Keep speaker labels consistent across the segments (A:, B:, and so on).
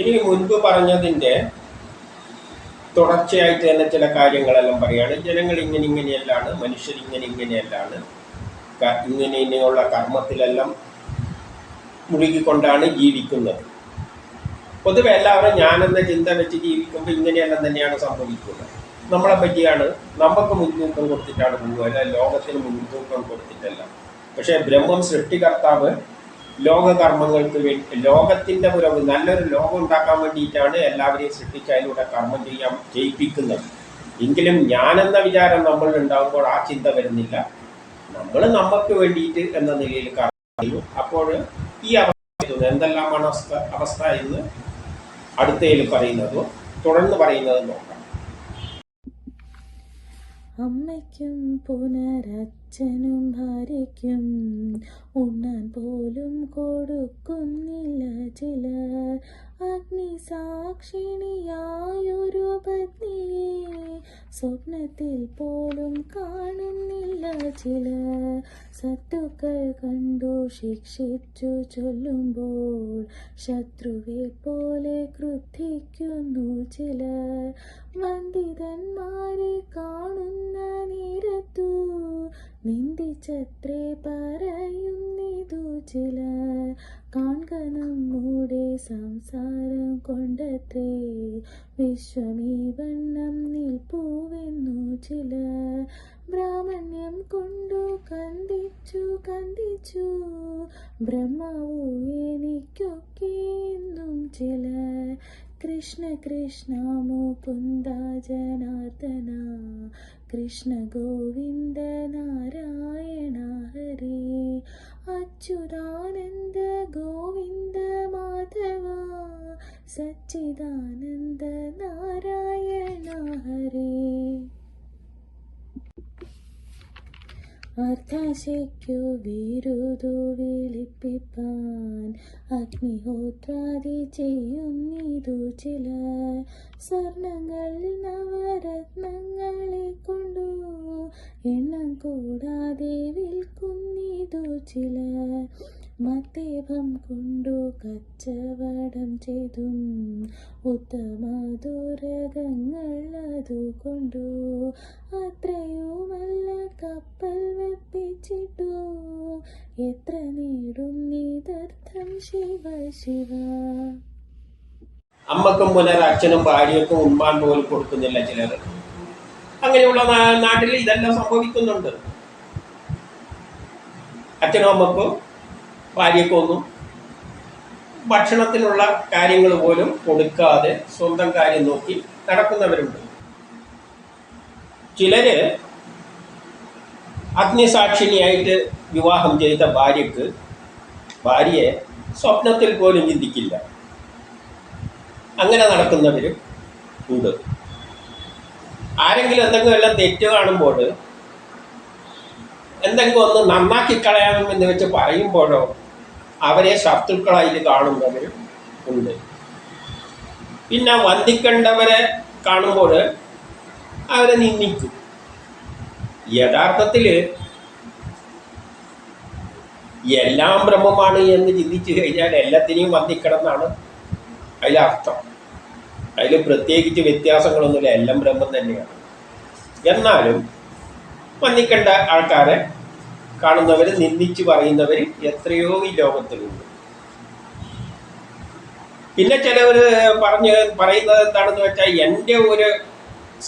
A: ഇനി മുൻപ് പറഞ്ഞതിന്റെ തുടർച്ചയായിട്ട് തന്നെ ചില കാര്യങ്ങളെല്ലാം പറയാണ്. ജനങ്ങൾ ഇങ്ങനെ ഇങ്ങനെയല്ലാണ് മനുഷ്യർ ഇങ്ങനെ ഇങ്ങനെയല്ലാണ്. ഇങ്ങനെ ഇങ്ങനെയുള്ള കർമ്മത്തിലെല്ലാം മുഴുകിക്കൊണ്ടാണ് ജീവിക്കുന്നത്. പൊതുവെ എല്ലാവരും ഞാനെന്ന ചിന്ത വെച്ച് ജീവിക്കുമ്പോൾ ഇങ്ങനെയെല്ലാം തന്നെയാണ് സംഭവിക്കുന്നത്. നമ്മളെ പറ്റിയാണ് നമുക്ക് മുൻതൂക്കം കൊടുത്തിട്ടാണ് പോകുക അല്ല ലോകത്തിന് മുൻതൂക്കം കൊടുത്തിട്ടല്ല. പക്ഷേ ബ്രഹ്മം സൃഷ്ടികർത്താവ് ലോകകർമ്മങ്ങൾക്ക് വേണ്ടി ലോകത്തിന്റെ പുരോഗതി നല്ലൊരു ലോകം ഉണ്ടാക്കാൻ വേണ്ടിയിട്ടാണ് എല്ലാവരെയും സൃഷ്ടിച്ച് അതിലൂടെ കർമ്മം ചെയ്യാൻ ചെയ്യിപ്പിക്കുന്നത് എങ്കിലും ഞാനെന്ന വിചാരം നമ്മൾ ഉണ്ടാകുമ്പോൾ ആ ചിന്ത വരുന്നില്ല. നമ്മൾ നമുക്ക് വേണ്ടിയിട്ട് എന്ന നിലയിൽ ചെയ്യുന്നു അപ്പോൾ ഈ അവസ്ഥ. എന്തെല്ലാമാണ് അവസ്ഥ അവസ്ഥ എന്ന് അടുത്തയിൽ പറയുന്നതോ തുടർന്ന് പറയുന്നത് നോക്കാം.
B: അമ്മയ്ക്കും പുനരച്ഛനും ഭാര്യയ്ക്കും ഉണ്ണാൻ പോലും കൊടുക്കുന്നില്ല ചില അഗ്നി അഗ്നിസാക്ഷിണിയായൊരു പത്നിയെ സ്വപ്നത്തിൽ പോലും കാണുന്നില്ല ചില സത്തുക്കൾ കണ്ടു ശിക്ഷിച്ചു ചൊല്ലുമ്പോൾ ശത്രുവെ പോലെ ക്രുദ്ധിക്കുന്നു ചില വന്ദിതന്മാരെ കാണുന്ന നേരത്തു നിന്ദിച്ചത്രേ പറയുന്നിതു ചില. കാൺക നമ്മുടെ സംസാരം കൊണ്ടത്രേ. വിശ്വമീ വണ്ണം നിൽപ്പുവെന്നു ചില. ബ്രാഹ്മണ്യം കൊണ്ടു കന്ദിച്ചു കന്ദിച്ചു ബ്രഹ്മവും എനിക്കൊക്കെ എന്നും ചില. कृष्ण कृष्ण मुकुन्द जनार्दना कृष्ण गोविन्द नारायण हरे अच्चुदानन्दगोविन्द माधव सच्चिदानन्दनारायण हरे। അർദ്ധാശയ്ക്കു വിരുതു വിളിപ്പിപ്പാൻ അഗ്നിഹോത്രാദി ചെയ്യുന്നിതു ചില. സ്വർണങ്ങൾ നവരത്നങ്ങളെ കൊണ്ടു എണ്ണം കൂടാതെ വിൽക്കുന്നിതു ചില. മത്തേപം കൊണ്ടു കച്ചവടം ചെയ്തും ഉത്തമദുരകങ്ങൾ അതുകൊണ്ടു അത്രയുമല്ല കപ്പൽ വെപ്പിച്ചിട്ടു. എത്ര നേടും നീതർത്ഥം ശിവ ശിവ.
A: അമ്മക്കും പുനർ അച്ഛനും ഭാര്യയ്ക്കും ഉമ്മാൻ പോലും കൊടുക്കുന്നില്ല ചിലർ. അങ്ങനെയുള്ള നാട്ടിൽ ഇതെല്ലാം സംഭവിക്കുന്നുണ്ട്. അച്ഛനും അമ്മക്കും ഭാര്യയ്ക്കും ഒന്നും ഭക്ഷണത്തിനുള്ള കാര്യങ്ങൾ പോലും കൊടുക്കാതെ സ്വന്തം കാര്യം നോക്കി നടക്കുന്നവരുണ്ട്. ചിലര് അഗ്നിസാക്ഷിണിയായിട്ട് വിവാഹം ചെയ്ത ഭാര്യക്ക് ഭാര്യയെ സ്വപ്നത്തിൽ പോലും ചിന്തിക്കില്ല. അങ്ങനെ നടക്കുന്നവരും ഉണ്ട്. ആരെങ്കിലും എന്തെങ്കിലും എല്ലാം തെറ്റ് കാണുമ്പോൾ എന്തെങ്കിലും ഒന്ന് നന്നാക്കി കളയാമെന്ന് വെച്ച് പറയുമ്പോഴോ അവരെ ശത്രുക്കളായി കാണുന്നവരും ഉണ്ട്. പിന്നെ വന്ദിക്കേണ്ടവരെ കാണുമ്പോൾ അവരെ നിന്ദിക്കും. യഥാർത്ഥത്തിൽ എല്ലാം ബ്രഹ്മമാണ് എന്ന് ചിന്തിച്ചു കഴിഞ്ഞാൽ എല്ലാത്തിനെയും വന്ദിക്കണം എന്നാണ് അതിലർത്ഥം അതിൽ പ്രത്യേകിച്ച് വ്യത്യാസങ്ങളൊന്നുമില്ല. എല്ലാം ബ്രഹ്മം തന്നെയാണ്. എന്നാലും വന്ദിക്കേണ്ട ആൾക്കാരെ കാണുന്നവർ നിന്ദിച്ച് പറയുന്നവർ എത്രയോ ഈ ലോകത്തിലുണ്ട്. പിന്നെ ചിലവർ പറഞ്ഞ് പറയുന്നത് എന്താണെന്ന് വെച്ചാൽ എന്റെ ഒരു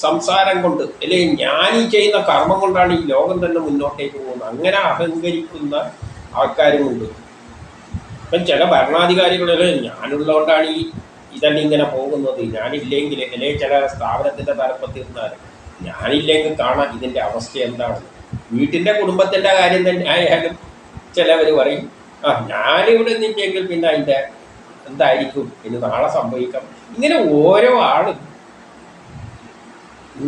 A: സംസാരം കൊണ്ട് അല്ലെങ്കിൽ ഞാൻ ഈ ചെയ്യുന്ന കർമ്മം കൊണ്ടാണ് ഈ ലോകം തന്നെ മുന്നോട്ടേക്ക് പോകുന്നത്. അങ്ങനെ അഹങ്കരിക്കുന്ന ആൾക്കാരുമുണ്ട് ഇപ്പം ചില ഭരണാധികാരികളിൽ ഞാനുള്ളതുകൊണ്ടാണ് ഈ ഇതെല്ലാം ഇങ്ങനെ പോകുന്നത്. ഞാനില്ലെങ്കിൽ അല്ലെങ്കിൽ ചില സ്ഥാപനത്തിന്റെ തലപ്പത്തിരുന്നാൽ ഞാനില്ലെങ്കിൽ കാണാൻ ഇതിന്റെ അവസ്ഥ എന്താണ് വീട്ടിന്റെ കുടുംബത്തിന്റെ കാര്യം തന്നെ ആയാലും ചിലവർ പറയും ആ ഞാനിവിടെ നിന്നെങ്കിൽ പിന്നെ അതിന്റെ എന്തായിരിക്കും? ഇനി നാളെ സംഭവിക്കാം. ഇങ്ങനെ ഓരോ ആളും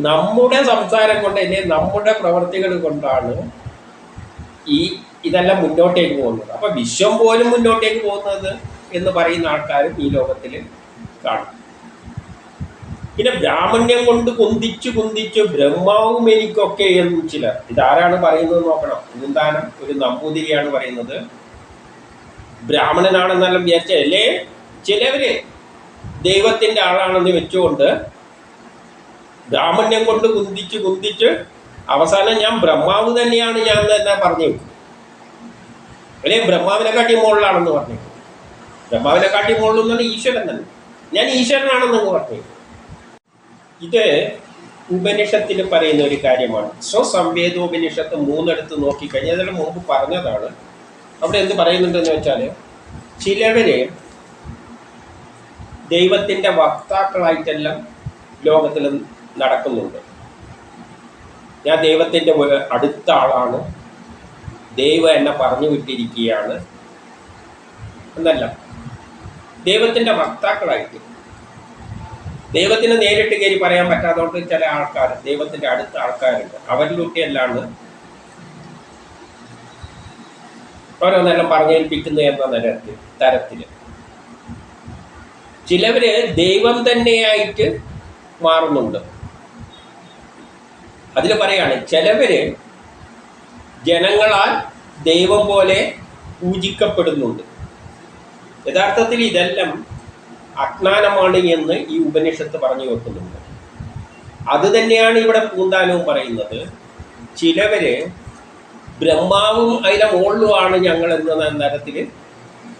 A: നമ്മുടെ സംസാരം കൊണ്ട് തന്നെ നമ്മുടെ പ്രവർത്തികൾ കൊണ്ടാണ് ഈ ഇതെല്ലാം മുന്നോട്ടേക്ക് പോകുന്നത്. അപ്പൊ വിശ്വം പോലും മുന്നോട്ടേക്ക് പോകുന്നത് എന്ന് പറയുന്ന ആൾക്കാരും ഈ ലോകത്തിൽ കാണും. പിന്നെ ബ്രാഹ്മണ്യം കൊണ്ട് കുന്തിച്ചു കുന്തിച്ചു ബ്രഹ്മാവും എനിക്കൊക്കെ എന്നും ചിലർ ഇതാരാണ് പറയുന്നത് നോക്കണം. ഇതെന്താണ് ഒരു നമ്പൂതിരിയാണ് പറയുന്നത്. ബ്രാഹ്മണനാണെന്നെല്ലാം വിചാരിച്ച അല്ലേ? ചിലവര് ദൈവത്തിന്റെ ആളാണെന്ന് വെച്ചുകൊണ്ട് ബ്രാഹ്മണ്യം കൊണ്ട് കുന്തിച്ച് കുന്തിച്ച് അവസാനം ഞാൻ ബ്രഹ്മാവ് തന്നെയാണ് ഞാൻ തന്നെ പറഞ്ഞു അല്ലെ? ബ്രഹ്മാവിനെ കാട്ടി മുകളിലാണെന്ന് പറഞ്ഞു ബ്രഹ്മാവിനെ കാട്ടി മുകളിൽ എന്ന് ഈശ്വരൻ തന്നെ. ഞാൻ ഈശ്വരനാണെന്ന് പറഞ്ഞു ഇത് ഉപനിഷത്തിൽ പറയുന്ന ഒരു കാര്യമാണ്. സ്വസംവേദോപനിഷത്ത് മൂന്നെടുത്ത് നോക്കിക്കഴിഞ്ഞാൽ അതിന് മുമ്പ് പറഞ്ഞതാണ്. അവിടെ എന്ത് പറയുന്നുണ്ടെന്ന് വെച്ചാൽ ചിലവരെ ദൈവത്തിന്റെ വക്താക്കളായിട്ടെല്ലാം ലോകത്തിൽ നടക്കുന്നുണ്ട്. ഞാൻ ദൈവത്തിന്റെ അടുത്ത ആളാണ്. ദൈവം എന്നെ പറഞ്ഞു വിട്ടിരിക്കുകയാണ്. എന്നല്ല. ദൈവത്തിന്റെ വക്താക്കളായിട്ട് ദൈവത്തിന് നേരിട്ട് കയറി പറയാൻ പറ്റാത്തതുകൊണ്ട് ചില ആൾക്കാർ ദൈവത്തിന്റെ അടുത്ത ആൾക്കാരുണ്ട്. അവരിലൊക്കെ അല്ലാണ്ട് ഓരോന്നെല്ലാം പറഞ്ഞേൽപ്പിക്കുന്നു എന്ന നിരത്തിൽ തരത്തിൽ ചിലവര് ദൈവം തന്നെയായിട്ട് മാറുന്നുണ്ട്. അതിൽ പറയാണ് ചിലവര് ജനങ്ങളാൽ ദൈവം പോലെ പൂജിക്കപ്പെടുന്നുണ്ട്. യഥാർത്ഥത്തിൽ ഇതെല്ലാം അജ്ഞാനമാണ് എന്ന് ഈ ഉപനിഷത്ത് പറഞ്ഞു വെക്കുന്നുണ്ട്. അത് തന്നെയാണ് ഇവിടെ പൂന്താനവും പറയുന്നത്. ചിലവര് ബ്രഹ്മാവും അതിലെ മുകളിലുമാണ് ഞങ്ങൾ എന്ന തരത്തിൽ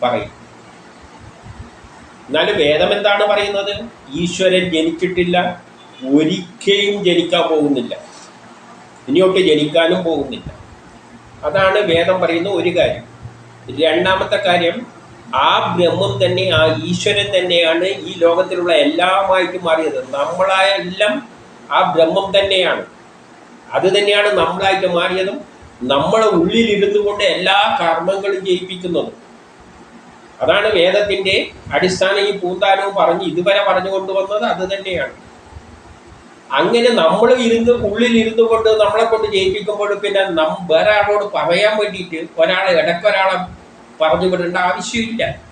A: പറയും. എന്നാലും വേദം എന്താണ് പറയുന്നത്? ഈശ്വരൻ ജനിച്ചിട്ടില്ല ഒരിക്കലും ജനിക്കാൻ പോകുന്നില്ല. ഇനിയൊട്ട് ജനിക്കാനും പോകുന്നില്ല. അതാണ് വേദം പറയുന്ന ഒരു കാര്യം. രണ്ടാമത്തെ കാര്യം ആ ബ്രഹ്മം തന്നെ ആ ഈശ്വരൻ തന്നെയാണ് ഈ ലോകത്തിലുള്ള എല്ലാമായിട്ട് മാറിയത്. നമ്മളായ എല്ലാം ആ ബ്രഹ്മം തന്നെയാണ്. അത് തന്നെയാണ് നമ്മളായിട്ട് മാറിയതും നമ്മളെ ഉള്ളിലിരുന്നു കൊണ്ട് എല്ലാ കർമ്മങ്ങളും ജയിപ്പിക്കുന്നതും. അതാണ് വേദത്തിന്റെ അടിസ്ഥാനം ഈ പൂന്താനവും പറഞ്ഞ് ഇതുവരെ പറഞ്ഞു കൊണ്ടുവന്നത് അത് തന്നെയാണ്. അങ്ങനെ നമ്മൾ ഇരുന്ന് ഉള്ളിൽ ഇരുന്നു കൊണ്ട് നമ്മളെ കൊണ്ട് ജയിപ്പിക്കുമ്പോൾ പിന്നെ നം വേറെ ആളോട് പറയാൻ വേണ്ടിയിട്ട് ഒരാളെ ഇടയ്ക്കൊരാളെ പറഞ്ഞു വിടേണ്ട ആവശ്യമില്ല.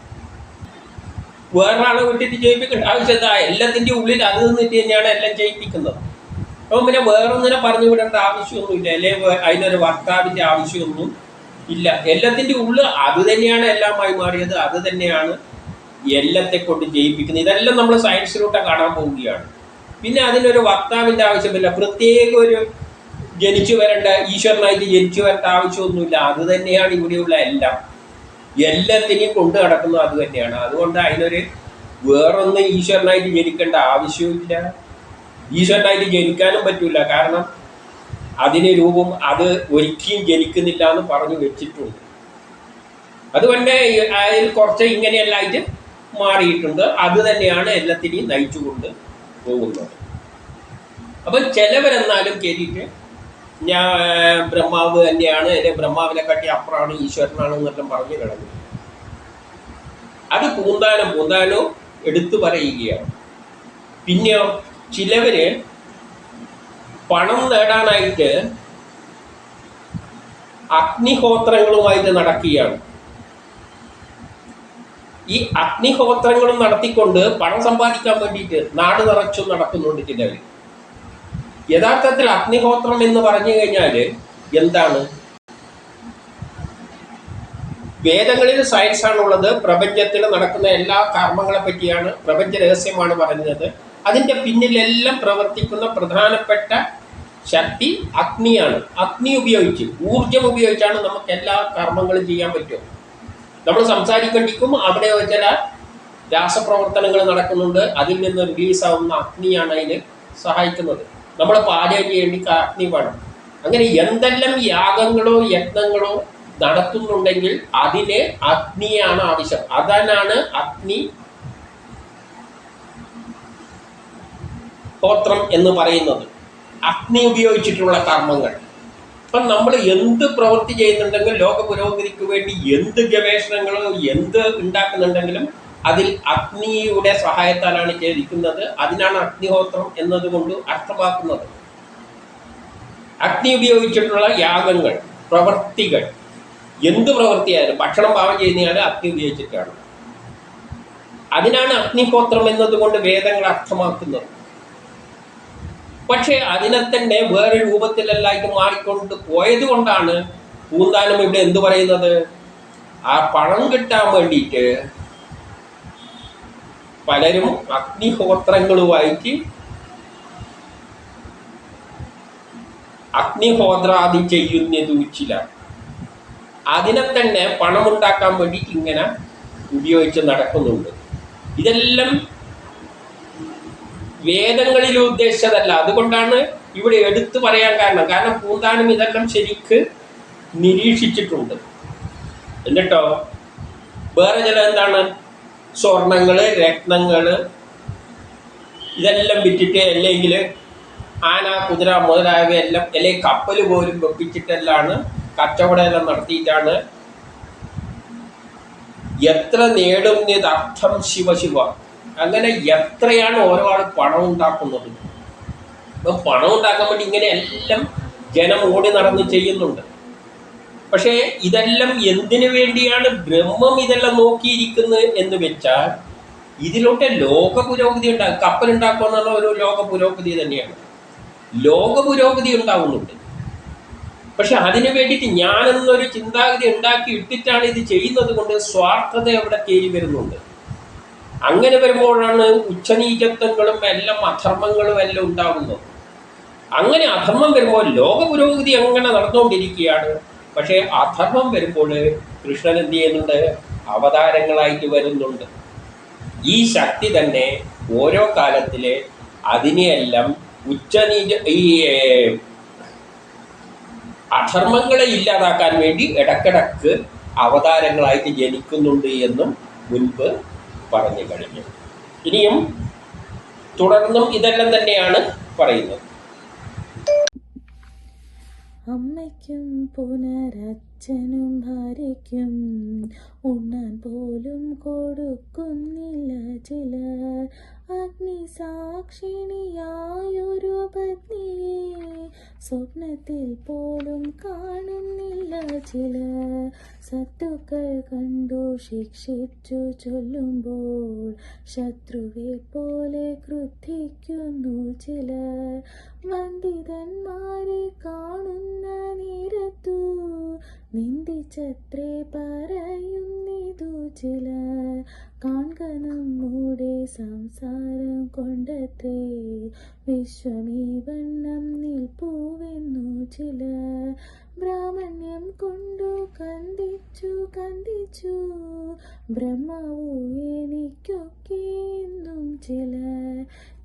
A: വേറൊരാളെ വിട്ടിട്ട് ജയിപ്പിക്കേണ്ട ആവശ്യം എന്താ? എല്ലാത്തിന്റെ ഉള്ളിൽ അത് നിന്നിട്ട് തന്നെയാണ് എല്ലാം ജയിപ്പിക്കുന്നത്. അപ്പം പിന്നെ വേറൊന്നിനെ പറഞ്ഞു വിടേണ്ട ആവശ്യമൊന്നുമില്ല. അല്ലെ? വേ- അതിനൊരു വക്താവിന്റെ ആവശ്യമൊന്നും ഇല്ല. എല്ലാത്തിന്റെ ഉള്ളിൽ അത് തന്നെയാണ് എല്ലാമായി മാറിയത്. അത് തന്നെയാണ് എല്ലാത്തെ കൊണ്ട് ജയിപ്പിക്കുന്നത്. ഇതെല്ലാം നമ്മൾ സയൻസിലൂടെ കാണാൻ പോവുകയാണ്. പിന്നെ അതിനൊരു വക്താവിന്റെ ആവശ്യമില്ല. പ്രത്യേക ഒരു ജനിച്ചു വരേണ്ട ഈശ്വരനായിട്ട് ജനിച്ചു വരേണ്ട ആവശ്യമൊന്നുമില്ല. അത് തന്നെയാണ് ഇവിടെയുള്ള എല്ലാം. എല്ലാത്തിനെയും കൊണ്ടു നടക്കുന്നത് അത് തന്നെയാണ്. അതുകൊണ്ട് അതിനൊരു വേറൊന്നും ഈശ്വരനായിട്ട് ജനിക്കേണ്ട ആവശ്യമില്ല ഈശ്വരനായിട്ട് ജനിക്കാനും പറ്റില്ല കാരണം അതിന് രൂപം അത് ഒരിക്കലും ജനിക്കുന്നില്ല എന്ന് പറഞ്ഞു വെച്ചിട്ടുണ്ട്. അതുകൊണ്ട് അതിൽ കുറച്ച് ഇങ്ങനെയെല്ലായിട്ട് മാറിയിട്ടുണ്ട്. അത് തന്നെയാണ് എല്ലാത്തിനെയും നയിച്ചുകൊണ്ട് പോകുന്നത്. അപ്പം ചിലവരെന്നാലും കയറിയിട്ട് ഞാൻ ബ്രഹ്മാവ് തന്നെയാണ്. എന്റെ ബ്രഹ്മാവിനെ കാട്ടി അപ്പുറമാണ് ഈശ്വരനാണ് എന്നെല്ലാം പറഞ്ഞു കിടന്നു. അത് പൂന്താനം പൂന്താനോ എടുത്തു പറയുകയാണ്. പിന്നെയോ ചിലവര് പണം നേടാനായിട്ട് അഗ്നിഹോത്രങ്ങളുമായിട്ട് നടക്കുകയാണ്. ഈ അഗ്നിഹോത്രങ്ങളും നടത്തിക്കൊണ്ട് പണം സമ്പാദിക്കാൻ വേണ്ടിയിട്ട് നാട് നിറച്ചും നടക്കുന്നുണ്ട് ചിലവർ യഥാർത്ഥത്തിൽ അഗ്നിഹോത്രം എന്ന് പറഞ്ഞു കഴിഞ്ഞാൽ എന്താണ്? വേദങ്ങളിൽ സയൻസ് ആണുള്ളത് പ്രപഞ്ചത്തിൽ നടക്കുന്ന എല്ലാ കർമ്മങ്ങളെ പറ്റിയാണ് പ്രപഞ്ച രഹസ്യമാണ് പറയുന്നത്. അതിന്റെ പിന്നിലെല്ലാം പ്രവർത്തിക്കുന്ന പ്രധാനപ്പെട്ട ശക്തി അഗ്നിയാണ്. അഗ്നി ഉപയോഗിച്ച് ഊർജം ഉപയോഗിച്ചാണ് നമുക്ക് എല്ലാ കർമ്മങ്ങളും ചെയ്യാൻ പറ്റും നമ്മൾ സംസാരിക്കേണ്ടിക്കും അവിടെ ചില രാസപ്രവർത്തനങ്ങൾ നടക്കുന്നുണ്ട്. അതിൽ നിന്ന് റിലീസാവുന്ന അഗ്നിയാണ് അതിന് സഹായിക്കുന്നത്. നമ്മൾ പാചകം ചെയ്യേണ്ടി വേണം. അങ്ങനെ എന്തെല്ലാം യാഗങ്ങളോ യജ്ഞങ്ങളോ നടത്തുന്നുണ്ടെങ്കിൽ അതിന് അഗ്നിയാണ് ആവശ്യം. അതനാണ് അഗ്നി ഹോത്രം എന്ന് പറയുന്നത്. അഗ്നി ഉപയോഗിച്ചിട്ടുള്ള കർമ്മങ്ങൾ. അപ്പം നമ്മൾ എന്ത് പ്രവൃത്തി ചെയ്യുന്നുണ്ടെങ്കിൽ ലോക പുരോഗതിക്ക് വേണ്ടി എന്ത് ഗവേഷണങ്ങളോ എന്ത് ഉണ്ടാക്കുന്നുണ്ടെങ്കിലും അതിൽ അഗ്നിയുടെ സഹായത്താലാണ് ചെയ്തിരിക്കുന്നത് അതിനാണ് അഗ്നിഹോത്രം എന്നതുകൊണ്ട് അർത്ഥമാക്കുന്നത്. അഗ്നി ഉപയോഗിച്ചിട്ടുള്ള യാഗങ്ങൾ പ്രവൃത്തികൾ എന്ത് പ്രവൃത്തിയായാലും ഭക്ഷണം പാകം ചെയ്യുന്നയാൾ അഗ്നി ഉപയോഗിച്ചിട്ടാണ്. അതിനാണ് അഗ്നിഹോത്രം എന്നതുകൊണ്ട് വേദങ്ങൾ അർത്ഥമാക്കുന്നത്. പക്ഷേ അതിനെ തന്നെ വേറെ രൂപത്തിലല്ലായിട്ട് മാറിക്കൊണ്ട് പോയത് കൊണ്ടാണ് പൂന്താനം ഇവിടെ എന്ത് പറയുന്നത്? ആ പണം കിട്ടാൻ വേണ്ടിയിട്ട് പലരും അഗ്നിഹോത്രങ്ങളുമായിട്ട് അഗ്നിഹോത്രാദി ചെയ്യുന്നത് ചില അതിനെ തന്നെ പണമുണ്ടാക്കാൻ വേണ്ടി ഇങ്ങനെ ഉപയോഗിച്ച് നടക്കുന്നുണ്ട്. ഇതെല്ലാം വേദങ്ങളിൽ ഉദ്ദേശിച്ചതല്ല. അതുകൊണ്ടാണ് ഇവിടെ എടുത്തു പറയാൻ കാരണം. കാരണം പൂന്താനം ഇതെല്ലാം ശരിക്ക് നിരീക്ഷിച്ചിട്ടുണ്ട്. എന്നിട്ടോ? വേറെ ചില എന്താണ് സ്വർണങ്ങൾ രത്നങ്ങൾ ഇതെല്ലാം വിറ്റിട്ട് അല്ലെങ്കിൽ ആന കുതിര മുതലായവയെല്ലാം അല്ലെങ്കിൽ കപ്പൽ പോലും വെപ്പിച്ചിട്ടെല്ലാണ് കച്ചവടമെല്ലാം നടത്തിയിട്ടാണ് എത്ര നേടും നേടുന്നതർത്ഥം ശിവശിവ അങ്ങനെ എത്രയാണ് ഓരോ ആൾ പണം ഉണ്ടാക്കുന്നത്? അപ്പം പണം ഉണ്ടാക്കാൻ വേണ്ടി ഇങ്ങനെ എല്ലാം ജനം ഓടി നടന്ന് ചെയ്യുന്നുണ്ട്. പക്ഷേ ഇതെല്ലാം എന്തിനു വേണ്ടിയാണ് ബ്രഹ്മം ഇതെല്ലാം നോക്കിയിരിക്കുന്നത് എന്ന് വെച്ചാൽ ഇതിലൂടെ ലോക പുരോഗതി ഉണ്ടാകും കപ്പൽ ഉണ്ടാക്കുക എന്നുള്ള ഒരു ലോക പുരോഗതി തന്നെയാണ്. ലോക പുരോഗതി ഉണ്ടാവുന്നുണ്ട്. പക്ഷെ അതിനു വേണ്ടിയിട്ട് ഞാനെന്നൊരു ചിന്താഗതി ഉണ്ടാക്കി ഇട്ടിട്ടാണ് ഇത് ചെയ്യുന്നത് കൊണ്ട് സ്വാർത്ഥത അവിടെ കയറി വരുന്നുണ്ട്. അങ്ങനെ വരുമ്പോഴാണ് ഉച്ചനീചത്വങ്ങളും എല്ലാം അധർമ്മങ്ങളും എല്ലാം ഉണ്ടാകുന്നത് അങ്ങനെ അധർമ്മം വരുമ്പോൾ ലോക പുരോഗതി അങ്ങനെ നടന്നുകൊണ്ടിരിക്കുകയാണ്? പക്ഷേ അധർമ്മം വരുമ്പോൾ കൃഷ്ണൻ എന്ത് ചെയ്യുന്നുണ്ട്? അവതാരങ്ങളായിട്ട് വരുന്നുണ്ട്. ഈ ശക്തി തന്നെ ഓരോ കാലത്തിൽ അതിനെയെല്ലാം ഉച്ചനീച ഈ അധർമ്മങ്ങളെ ഇല്ലാതാക്കാൻ വേണ്ടി ഇടക്കിടക്ക് അവതാരങ്ങളായിട്ട് ജനിക്കുന്നുണ്ട് എന്നും മുൻപ് പറഞ്ഞു കഴിഞ്ഞു. ഇനിയും തുടർന്നും ഇതെല്ലാം തന്നെയാണ് പറയുന്നത്.
B: അമ്മയ്ക്കും പുനരച്ഛനും ഭാര്യയ്ക്കും ഉണ്ണാൻ പോലും കൊടുക്കുന്നില്ല ചിലർ. അഗ്നി സാക്ഷിണിയായൊരു പത്നിയെ സ്വപ്നത്തിൽ പോലും കാണുന്നില്ല ചിലർ. സത്തുക്കൾ കണ്ടു ശിക്ഷിച്ചു ചൊല്ലുമ്പോൾ ശത്രുവെ പോലെ ക്രുദ്ധിക്കുന്നു ചിലർ. വന്ദിതന്മാരെ കാണുന്ന നേരത്തു നിന്ദിച്ചത്രേ പറയുന്നിതു ചില. കാൺക നമ്മുടെ സംസാരം കൊണ്ടത്രേ വിശ്വമീ വണ്ണം നിൽപ്പുവെന്നു ചില. ബ്രാഹ്മണ്യം കൊണ്ടു കന്ദിച്ചു കന്ദിച്ചു ബ്രഹ്മാവു എനിക്കൊക്കെ എന്നും ചില.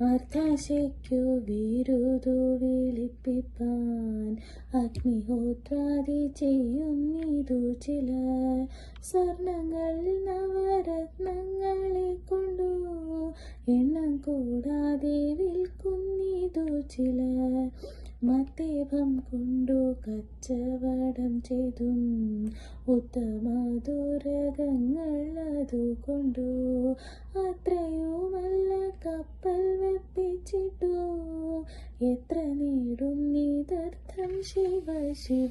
B: അർത്ഥാശയ്ക്കു വിരുതു വിളിപ്പിപ്പാൻ അഗ്നിഹോത്രാദി ചെയ്യുന്നിതു ചില സ്വർണങ്ങൾ നവരത്നങ്ങളെ കൊണ്ടു. എണ്ണം കൂടാതെ വിൽക്കുന്നിതു ചിലർ മത്തേപം കൊണ്ടു കച്ചവടം ചെയ്തും ഉത്തമദുരകങ്ങൾ അതുകൊണ്ടു. അത്രയുമല്ല കപ്പൽ വെപ്പിച്ചിട്ടു. എത്ര നേടും നീതർത്ഥം ശിവ ശിവ.